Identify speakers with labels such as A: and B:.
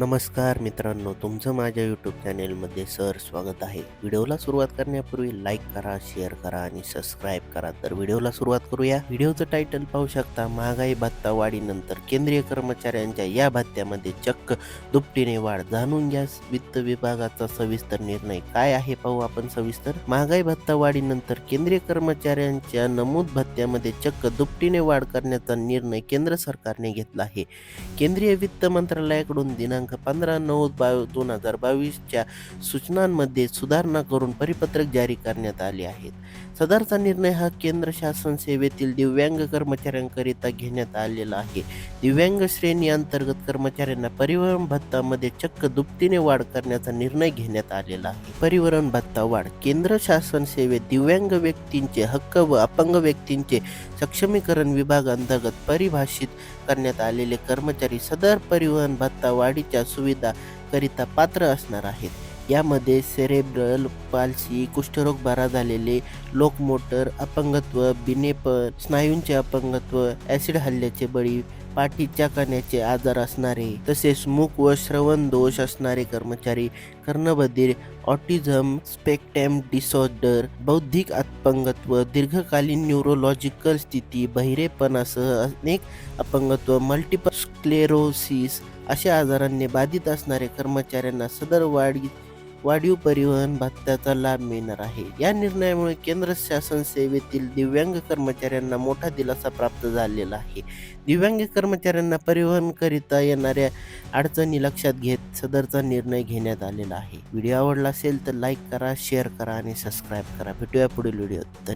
A: नमस्कार मित्रांनो तुमचं माझ्या यूट्यूब चॅनेलमध्ये सर स्वागत आहे. व्हिडिओला सुरुवात करण्यापूर्वी लाईक करा शेअर करा आणि सबस्क्राईब करा. तर व्हिडिओला सुरुवात करूया. व्हिडिओचं टायटल पाहू शकता महागाई भत्ता वाढीनंतर केंद्रीय कर्मचाऱ्यांच्या या भत्त्यामध्ये चक्क दुपटीने वाढ जाणून घ्या. वित्त विभागाचा सविस्तर निर्णय काय आहे पाहू आपण सविस्तर. महागाई भत्ता वाढीनंतर केंद्रीय कर्मचाऱ्यांच्या नमूद भत्त्यामध्ये चक्क दुपटीने वाढ करण्याचा निर्णय केंद्र सरकारने घेतला आहे. केंद्रीय वित्त मंत्रालयाकडून दिनांक पंधरा नऊ बाव दोन हजार बावीसच्या सूचनांमध्ये सुधारणा करून परिपत्रक जारी करण्यात आले आहेत. सदरचा निर्णय हा केंद्र शासन सेवेतील दिव्यांग कर्मचाऱ्यांकरिता घेण्यात आलेला आहे. दिव्यांग श्रेणी अंतर्गत कर्मचाऱ्यांना परिवहन भत्तामध्ये चक्क दुपटीने वाढ करण्याचा निर्णय घेण्यात आलेला आहे. परिवहन भत्ता वाढ केंद्र शासन सेवेत दिव्यांग व्यक्तींचे हक्क व अपंग व्यक्तींचे सक्षमीकरण विभागांतर्गत परिभाषित करण्यात आलेले कर्मचारी सदर परिवहन भत्ता वाढीच्या सुविधा सुविधाकरिता पात्र असणार आहेत. यामध्ये सेरेब्रल पाल्सी कुष्ठरोग बरा झालेले लोकमोटर अपंगत्व बिनेपण स्नायूंचे अपंगत्व ॲसिड हल्ल्याचे बळी पाठीच्या कण्याचे आजार असणारे तसेच मूक व श्रवण दोष असणारे कर्मचारी कर्णबधीर ऑटिझम स्पेक्टॅम डिसऑर्डर बौद्धिक अपंगत्व दीर्घकालीन न्यूरोलॉजिकल स्थिती बहिरेपणासह अनेक अपंगत्व मल्टिपल स्क्लेरोसिस अशा आजारांनी बाधित असणाऱ्या कर्मचाऱ्यांना सदर वाढी वाढीव परिवहन भत्त्याचा लाभ मिळणार आहे. या निर्णयामुळे केंद्र शासन सेवेतील दिव्यांग कर्मचाऱ्यांना मोठा दिलासा प्राप्त झालेला आहे. दिव्यांग कर्मचाऱ्यांना परिवहनकरिता येणाऱ्या अडचणी लक्षात घेत सदरचा निर्णय घेण्यात आलेला आहे. व्हिडिओ आवडला असेल तर लाईक करा शेअर करा आणि सबस्क्राईब करा. भेटूया पुढील व्हिडिओत.